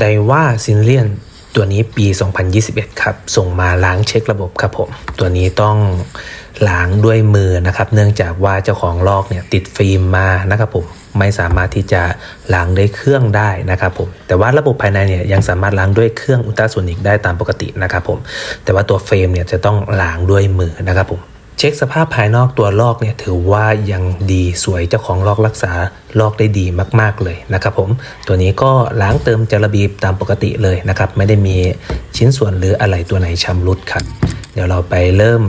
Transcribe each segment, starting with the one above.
ไดว่าซินเลียนตัวนี้ปี 2021 ครับ ส่งมาล้างเช็คระบบครับผม ตัวนี้ต้องล้างด้วยมือนะครับ เนื่องจากว่าเจ้าของลอกเนี่ยติดฟิล์มมานะครับผม ไม่สามารถที่จะล้างด้วยเครื่องได้นะครับผม แต่ว่าระบบภายในเนี่ยยังสามารถล้างด้วยเครื่องอุลตราโซนิกได้ตามปกตินะครับผม แต่ว่าตัวเฟรมเนี่ยจะต้องล้างด้วยมือนะครับผม เช็คสภาพภายนอกตัวลอกเนี่ยถือว่ายังดีสวยเจ้าของลอกรักษาลอกได้ดีมาก ๆเลยนะครับผมตัวนี้ก็ล้างเติมจาระบีตามปกติเลยนะครับ ไม่ได้มีชิ้นส่วนหรืออะไรตัวไหนชำรุดครับ เดี๋ยวเราไปเริ่ม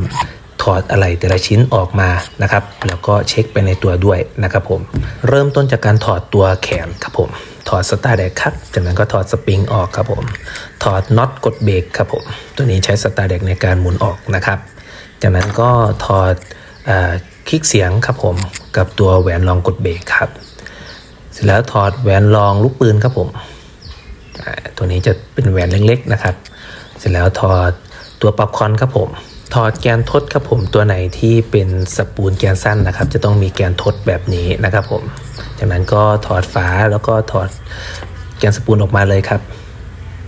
ถอดอะไรแต่ละชิ้นออกมานะครับ แล้วก็เช็คไปในตัวด้วยนะครับผมเริ่มต้นจากการถอดตัวแขนครับผมถอดสตาร์แดกครับจากนั้นก็ถอดสปริงออกครับผมถอดน็อตกดเบรกครับผมตัวนี้ใช้สตาร์แดกในการหมุนออกนะครับ จากนั้นก็ถอดอคลิกเสียงครับผมกับตัวแหวนรองกดเบรกครับ เสร็จแล้วถอดแหวนรองลูกปืนครับผมตัวนี้จะเป็นแหวนเล็กๆนะครับ เสร็จแล้วถอดตัวปรับคอนครับผมถอดแกนทดครับผมตัวไหนที่เป็นสปูลแกนสั้นนะครับ จะต้องมีแกนทดแบบนี้นะครับผมจากนั้นก็ถอดฝาแล้วก็ถอดแกนสปูลออกมาเลยครับ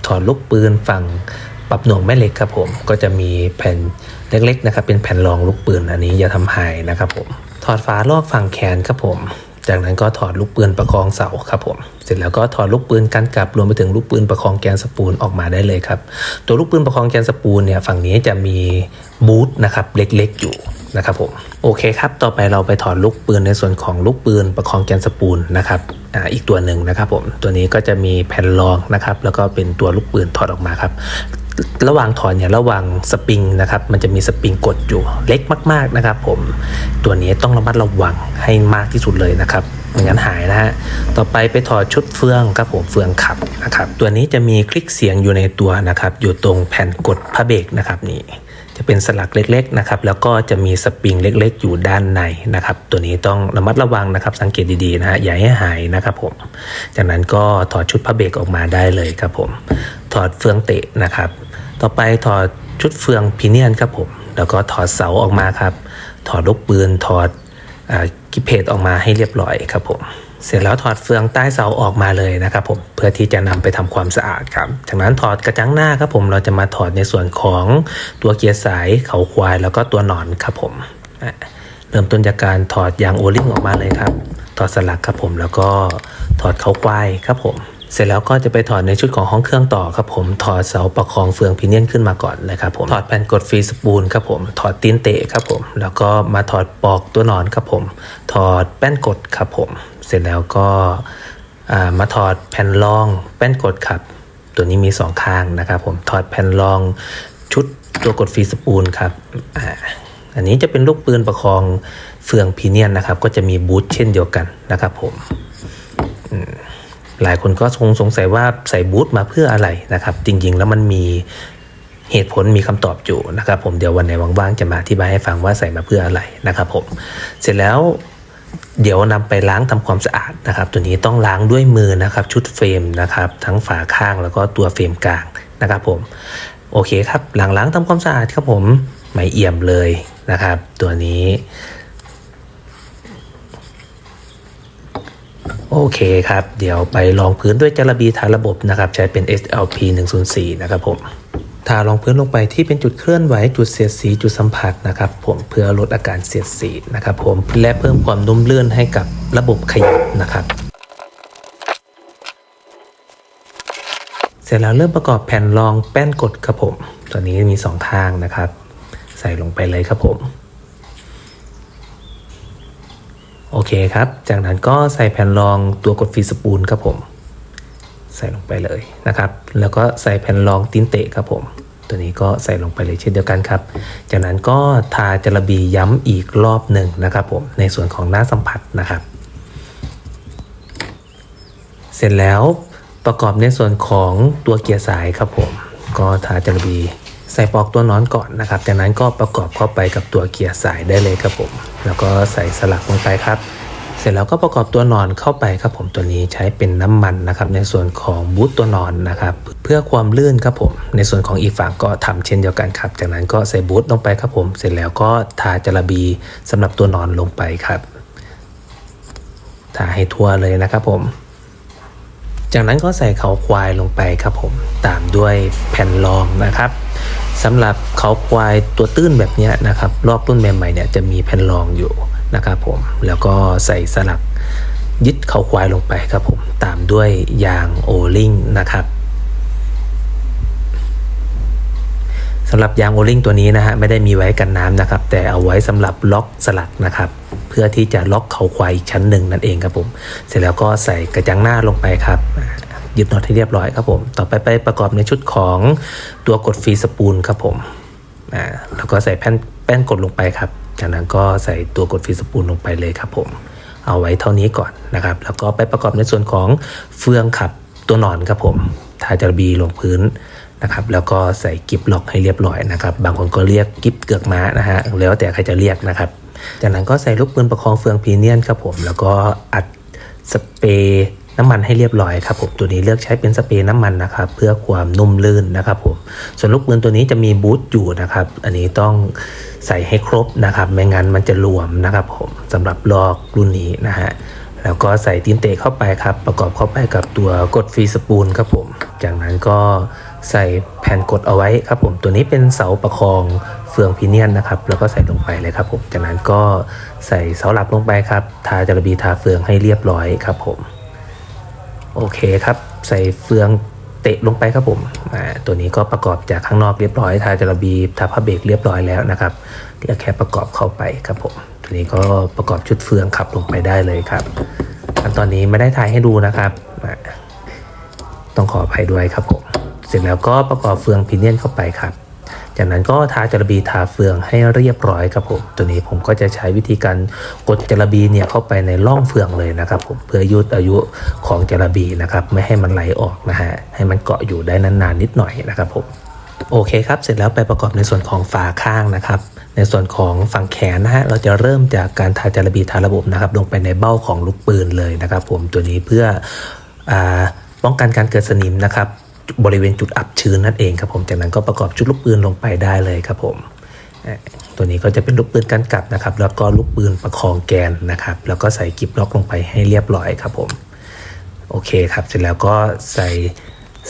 ถอดลูกปืนฝั่ง ปรับหน่วงแม่เหล็กครับผมก็จะมีแผ่นเล็กๆนะครับ เป็นแผ่นรองลูกปืนอันนี้อย่าทำหายนะครับผมถอดฝาลอกฝั่งแขนครับผม จากนั้นก็ถอดลูกปืนประคองเสาครับผม เสร็จแล้วก็ถอดลูกปืนกันกลับรวมไปถึงลูกปืนประคองแกนสปูลออกมาได้เลยครับ ตัวลูกปืนประคองแกนสปูลเนี่ยฝั่งนี้จะมีบูทนะครับเล็กๆอยู่ นะครับผมโอเคครับต่อไปเราไปถอดลูกปืนในส่วนของลูกปืนประคองแกนสปูลนะครับอ่าอีกตัวหนึ่งนะครับผมตัวนี้ก็จะมีแผ่นรองนะครับแล้วก็เป็นตัวลูกปืนถอดออกมาครับระหว่างถอนเนี่ยระหว่างสปริงนะครับมันจะมีสปริงกดอยู่เล็กมาก ๆนะครับ ผมตัวนี้ต้องระมัดระวังให้มากที่สุดเลยนะครับไม่งั้นหายนะฮะต่อไปไปถอดชุดเฟืองครับผมเฟืองขับนะครับตัวนี้จะมีคลิกเสียงอยู่ในตัวนะครับอยู่ตรงแผ่นกดพระเบรกนะครับนี่ จะเป็นสลักเล็กๆนะครับแล้วก็จะมีสปริงเล็ก ๆ อยู่ด้านในนะครับ ตัวนี้ต้องระมัดระวังนะครับ สังเกตดีๆนะฮะอย่าให้หายนะครับผม จากนั้นก็ถอดชุดพระเบรกออกมาได้เลยครับผม ถอดเฟืองเตะนะครับ ต่อไปถอดชุดเฟืองพีเนียนครับผม แล้วก็ถอดเสาออกมาครับ ถอดลูกปืนถอดอกิบเพจออกมาให้เรียบร้อยครับผม เสร็จแล้วถอดเฟืองใต้เสาออกมาเลยนะครับผมเพื่อที่จะนำไปทำความสะอาดครับ จากนั้นถอดกระจังหน้าครับผมเราจะมาถอดในส่วนของตัวเกียร์สายเขาควายแล้วก็ตัวหนอนครับผมเริ่มต้นจากการถอดยางโอลิงออกมาเลยครับ ถอดสลักครับผมแล้วก็ถอดเขาควายครับผม เสร็จแล้วก็จะไปถอดในชุดของห้องเครื่องต่อครับผมถอดเสาประคองเฟืองพิเนียนขึ้นมาก่อนนะครับผมถอดแผ่นกดฟรีสปูลครับผมถอดตีนเตะครับผมแล้วก็มาถอดปลอกตัวหนอนครับผมถอดแป้นกดครับผมเสร็จแล้วก็มาถอดแผ่นรองแป้นกดครับ ตัวนี้มีสองข้างนะครับผมถอดแผ่นรองชุดตัวกดฟรีสปูลครับออันนี้จะเป็นลูกปืนประคองเฟืองพีเนียนนะครับ ก็จะมีบูทเช่นเดียวกันนะครับผม หลายคนก็คงสงสัยว่าใส่บูทมาเพื่ออะไรนะครับ จริง ๆ แล้วมันมีเหตุผลมีคำตอบอยู่นะครับ ผมเดี๋ยววันไหนว่างๆจะมาอธิบายให้ฟังว่าใส่มาเพื่ออะไรนะครับ ผมเสร็จแล้วเดี๋ยวนำไปล้างทำความสะอาดนะครับ ตัวนี้ต้องล้างด้วยมือนะครับ ชุดเฟรมนะครับ ทั้งฝาข้างแล้วก็ตัวเฟรมกลางนะครับ ผมโอเคครับหลังล้างทำความสะอาดครับผมไม่เอี่ยมเลยนะครับ ตัวนี้ โอเคครับ เดี๋ยวไปลองพื้นด้วยจาระบีทาระบบนะครับ ใช้เป็น SLP 104 นะครับผมทารองพื้นลงไปที่เป็นจุดเคลื่อนไหวจุดเสียดสีจุดสัมผัสนะครับผมเพื่อลดอาการเสียดสีนะครับผมและเพิ่มความนุ่มลื่นให้กับระบบขยับนะครับ เสร็จแล้วเริ่มประกอบแผ่นรองแป้นกดครับผม ตัวนี้มีสองข้างนะครับ ใส่ลงไปเลยครับผม โอเคครับ จากนั้นก็ใส่แผ่นรองตัวกดฟีสปูลครับผม ใส่ลงไปเลยนะครับ แล้วก็ใส่แผ่นรองติ้นเตะครับผม ตัวนี้ก็ใส่ลงไปเลยเช่นเดียวกันครับ จากนั้นก็ทาจระบีย้ำอีกรอบหนึ่งนะครับผม ในส่วนของหน้าสัมผัสนะครับ เสร็จแล้วประกอบในส่วนของตัวเกียร์สายครับผม ก็ทาจระบี ใส่ปลอกตัวน็อนก่อนนะครับจากนั้นก็ประกอบเข้าไปกับตัวเกียร์สายได้เลยครับผม แล้วก็ใส่สลักลงไปครับ เสร็จแล้วก็ประกอบตัวนอนเข้าไปครับผมตัวนี้ใช้เป็นน้ำมันนะครับในส่วนของบูตตัวนอนนะครับเพื่อความลื่นครับผม ในส่วนของอีกฝั่งก็ทำเช่นเดียวกันครับจากนั้นก็ใส่บูตลงไปครับผม เสร็จแล้วก็ทาจระบีสำหรับตัวนอนลงไปครับทาให้ทั่วเลยนะครับผม จากนั้นก็ใส่เขาควายลงไปครับผมตามด้วยแผ่นรองนะครับสำหรับเขาควายตัวตื้นแบบนี้นะครับรอบต้นใหม่ๆเนี่ยจะมีแผ่นรองอยู่นะครับผมแล้วก็ใส่สลักยึดเขาควายลงไปครับผมตามด้วยยางโอลิงนะครับ สำหรับยางโอลิงตัวนี้นะฮะไม่ได้มีไว้กันน้ำนะครับ แต่เอาไว้สำหรับล็อกสลักนะครับ เพื่อที่จะล็อกเขาควายอีกชั้นหนึ่งนั่นเองครับผม เสร็จแล้วก็ใส่กระจังหน้าลงไปครับยึดน็อตให้เรียบร้อยครับผม ต่อไปไปประกอบในชุดของตัวกดฟรีสปูลครับผมอ่าแล้วก็ใส่แป้นแป้นกดลงไปครับ จากนั้นก็ใส่ตัวกดฟรีสปูลลงไปเลยครับผม เอาไว้เท่านี้ก่อนนะครับ แล้วก็ไปประกอบในส่วนของเฟืองขับตัวหนอนครับผมทาจาระบีลงพื้น นะครับแล้วก็ใส่กิบล็อกให้เรียบร้อยนะครับบางคนก็เรียกกิบเกือกม้านะฮะแล้วแต่ใครจะเรียกนะครับจากนั้นก็ใส่ลูกปืนประคองเฟืองพีเนียนครับผมแล้วก็อัดสเปรย์น้ำมันให้เรียบร้อยครับผมตัวนี้เลือกใช้เป็นสเปรย์น้ำมันนะครับเพื่อความนุ่มลื่นนะครับผมส่วนลูกปืนตัวนี้จะมีบูทอยู่นะครับอันนี้ต้องใส่ให้ครบนะครับไม่งั้นมันจะหลวมนะครับผมสำหรับลอกรุ่นนี้นะฮะแล้วก็ใส่ตีนเตะเข้าไปครับประกอบเข้าไปกับตัวกดฟรีสปูลครับผมจากนั้นก็ ใส่แผ่นกดเอาไว้ครับผมตัวนี้เป็นเสาประคองเฟืองพีเนียนนะครับแล้วก็ใส่ลงไปเลยครับผมจากนั้นก็ใส่เสาหลักลงไปครับทาจระบีทาเฟืองให้เรียบร้อยครับผมโอเคครับใส่เฟืองเตะลงไปครับผมตัวนี้ก็ประกอบจากข้างนอกเรียบร้อยทาจระบีทาผ้าเบรกเรียบร้อยแล้วนะครับเหลือแค่ประกอบเข้าไปครับผมตัวนี้ก็ประกอบชุดเฟืองขับลงไปได้เลยครับขั้นตอนนี้ไม่ได้ถ่ายให้ดูนะครับต้องขออภัยด้วยครับผม เสร็จแล้วก็ประกอบเฟืองพินเนียนเข้าไปครับ จากนั้นก็ทาจาระบีทาเฟืองให้เรียบร้อยครับผม ตัวนี้ผมก็จะใช้วิธีการกดจาระบีเนี่ยเข้าไปในร่องเฟืองเลยนะครับผมเพื่อยืดอายุของจาระบีนะครับไม่ให้มันไหลออกนะฮะให้มันเกาะอยู่ได้นานๆนิดหน่อยนะครับผมโอเคครับเสร็จแล้วไปประกอบในส่วนของฝาข้างนะครับในส่วนของฝั่งแขนนะฮะเราจะเริ่มจากการทาจาระบีทาระบบนะครับ ลงไปในเบ้าของลูกปืนเลยนะครับ ผมตัวนี้เพื่ออป้องกันการเกิดสนิมนะครับ บริเวณจุดอับชื้นนั่นเองครับผมจากนั้นก็ประกอบชุดลูกปืนลงไปได้เลยครับผมตัวนี้ก็จะเป็นลูกปืนกันกลับนะครับ แล้วก็ลูกปืนประคองแกนนะครับ แล้วก็ใส่กิบล็อกลงไปให้เรียบร้อยครับผมโอเคครับเสร็จแล้วก็ใส่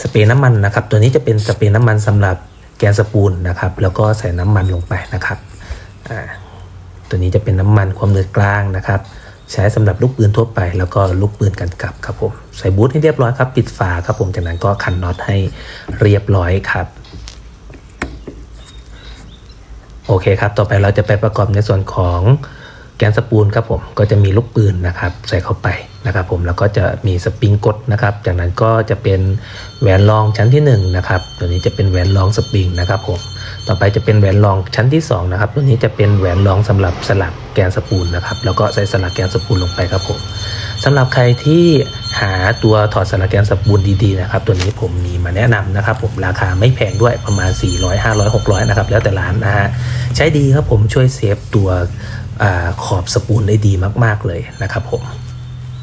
สเปรย์น้ำมันนะครับ ตัวนี้จะเป็นสเปรย์น้ำมันสำหรับแกนสปูลนะครับ แล้วก็ใส่น้ำมันลงไปนะครับตัวนี้จะเป็นน้ำมันความเนืดกลางนะครับ ใช้สำหรับลูกปืนทั่วไป แล้วก็ลูกปืนกันกลับครับผม ใส่บูทให้เรียบร้อยครับ ปิดฝาครับผม จากนั้นก็คันน็อตให้เรียบร้อยครับ โอเคครับ ต่อไปเราจะไปประกอบในส่วนของแกนสปูลครับผม ก็จะมีลูกปืนนะครับ ใส่เข้าไป นะครับผมแล้วก็จะมีสปริงกดนะครับ จากนั้นก็จะเป็นแหวนรองชั้นที่1นงนะครับตัวนี้จะเป็นแหวนรองสปริงนะครับผมต่อไปจะเป็นแหวนรองชั้นที่สองนะครับตัวนี้จะเป็นแหวนรองสำหรับสลักแกนสปูลนะครับแล้วก็ใส่สลักแกนสปูลลงไปครับผมสำหรับใครที่หาตัวถอดสลักแกนสปูลดีๆนะครับตัวนี้ผมมีมาแนะนำนะครับ ผมราคาไม่แพงด้วยประมาณ 400 500 600นะครับแล้วแต่ร้านนะฮะใช้ดีครับผมช่วยเซฟตัวอขอบสปูลได้ดีมาก ๆเลยนะครับผม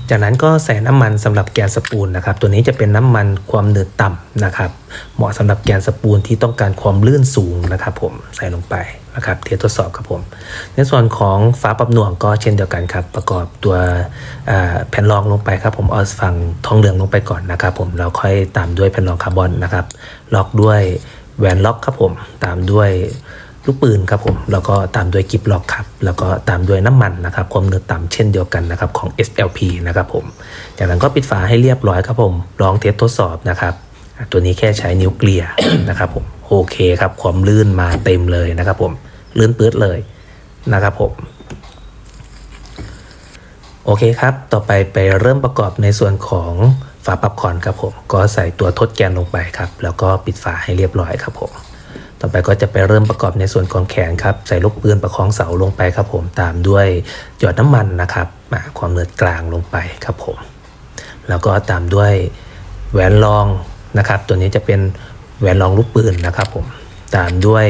จากนั้นก็ใส่น้ำมันสำหรับแกนสปูลนะครับ ตัวนี้จะเป็นน้ำมันความหนืดต่ำนะครับ เหมาะสำหรับแกนสปูลที่ต้องการความลื่นสูงนะครับ ผมใส่ลงไปนะครับเทสทดสอบครับผม ในส่วนของฝาปรับหน่วงก็เช่นเดียวกันครับ ประกอบตัวแผ่นรองลงไปครับ ผมเอาฝั่งทองเหลืองลงไปก่อนนะครับ ผมแล้วค่อยตามด้วยแผ่นรองคาร์บอนนะครับ ล็อกด้วยแหวนล็อกครับผม ตามด้วย ลูกปืนครับผมแล้วก็ตามด้วยกิฟล็อกครับแล้วก็ตามด้วยน้ำมันนะครับความเนืดต่ำเช่นเดียวกันนะครับของ SLP นะครับผมจากนั้นก็ปิดฝาให้เรียบร้อยครับผมลองเทสทดสอบนะครับตัวนี้แค่ใช้นิ้วเกลี่ยนะครับผมโอเคครับความลื่นมาเต็มเลยนะครับผมลื่นปื๊ดเลยนะครับผมโอเคครับ ต่อไปไปเริ่มประกอบในส่วนของฝาปรับคอนครับผม ก็ใส่ตัวทดแกนลงไปครับ แล้วก็ปิดฝาให้เรียบร้อยครับผม ต่อไปก็จะไปเริ่มประกอบในส่วนของแขนครับ ใส่ลูกปืนประคองเสาลงไปครับผมตามด้วยหยอดน้ำมันนะครับอ่าความเนืดกลางลงไปครับผม แล้วก็ตามด้วยแหวนรองนะครับ ตัวนี้จะเป็นแหวนรองลูกปืนนะครับผมตามด้วย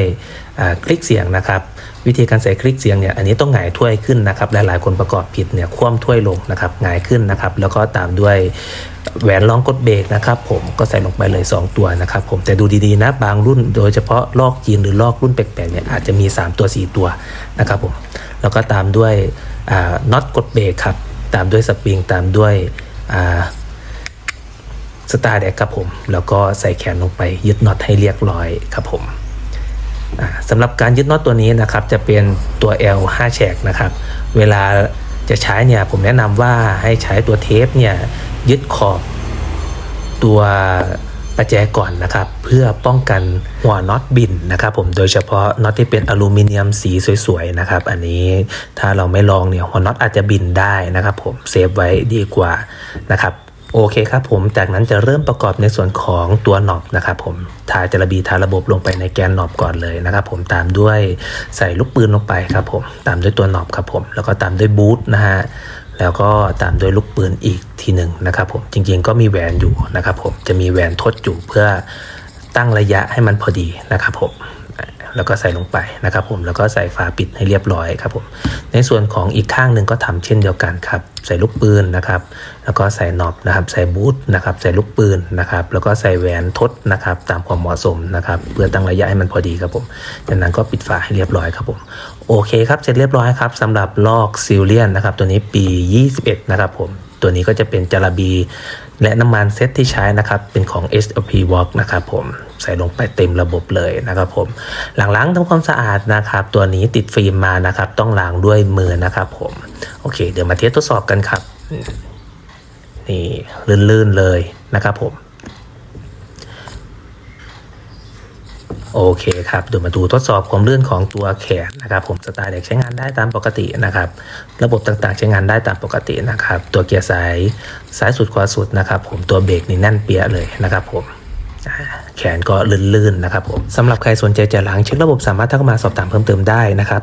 คลิกเสียงนะครับ วิธีการใส่คลิกเสียงเนี่ยอันนี้ต้องหงายถ้วยขึ้นนะครับหลายๆคนประกอบผิดเนี่ยคว่ำถ้วยลงนะครับหงายขึ้นนะครับแล้วก็ตามด้วยแหวนรองกดเบรกนะครับผมก็ใส่ลงไปเลย 2 ตัวนะครับผมแต่ดูดีๆนะบางรุ่นโดยเฉพาะลอกจีนหรือลอกรุ่นแปลกๆเนี่ยอาจจะมี 3 ตัว 4 ตัวนะครับผมแล้วก็ตามด้วยน็อตกดเบรกครับตามด้วยสปริงตามด้วยสตาร์เด็กครับผมแล้วก็ใส่แขนลงไปยึดน็อตให้เรียบร้อยครับผม สำหรับการยึดน็อตตัวนี้นะครับ จะเป็นตัว L 5แฉกนะครับ เวลาจะใช้เนี่ยผมแนะนำว่าให้ใช้ตัวเทปเนี่ยยึดขอบตัวประแจก่อนนะครับ เพื่อป้องกันหัวน็อตบินนะครับ ผมโดยเฉพาะน็อตที่เป็นอลูมิเนียมสีสวยๆนะครับ อันนี้ถ้าเราไม่ลองเนี่ยหัวน็อตอาจจะบินได้นะครับ ผมเซฟไว้ดีกว่านะครับ โอเคครับผม จากนั้นจะเริ่มประกอบในส่วนของตัวหนอบนะครับผมทาจระบีทาระบบลงไปในแกนหนอบก่อนเลยนะครับผม ตามด้วยใส่ลูกปืนลงไปครับผม ตามด้วยตัวหนอบครับผม แล้วก็ตามด้วยบูทนะฮะ แล้วก็ตามด้วยลูกปืนอีกทีหนึ่งนะครับผม จริงๆก็มีแหวนอยู่นะครับผม จะมีแหวนทดอยู่เพื่อตั้งระยะให้มันพอดีนะครับผม แล้วก็ใส่ลงไปนะครับผมแล้วก็ใส่ฝาปิดให้เรียบร้อยครับผมในส่วนของอีกข้างหนึ่งก็ทำเช่นเดียวกันครับใส่ลูกปืนนะครับแล้วก็ใส่น็อปนะครับใส่บูทนะครับใส่ลูกปืนนะครับแล้วก็ใส่แหวนทดนะครับตามความเหมาะสมนะครับเพื่อตั้งระยะให้มันพอดีครับผมจากนั้นก็ปิดฝาให้เรียบร้อยครับผมโอเคครับเสร็จเรียบร้อยครับสำหรับลอกซิลเลียนนะครับตัวนี้ปี 21 นะครับผมตัวนี้ก็จะเป็นจาระบี และน้ำมันเซตที่ใช้นะครับเป็นของ SLP Walk นะครับผม ใส่ลงไปเต็มระบบเลยนะครับผมหลังล้างทำความสะอาดนะครับ ตัวนี้ติดฟิล์มมานะครับ ต้องล้างด้วยมือนะครับผมโอเค เดี๋ยวมาเทสทดสอบกันครับ นี่ลื่นๆเลยนะครับผมโอเคครับเดี๋ยวมาดูทดสอบความลื่นของตัวแขนนะครับ ผมสไตล์เด็กใช้งานได้ตามปกตินะครับ ระบบต่างๆใช้งานได้ตามปกตินะครับ ตัวเกียร์สายซ้ายสุดขวาสุดนะครับ ผมตัวเบรกนี่แน่นเปี้ยเลยนะครับผม แขนก็ลื่นๆนะครับผมสำหรับใครสนใจจะล้างเช็คระบบสามารถทักมาสอบถามเพิ่มเติมได้นะครับ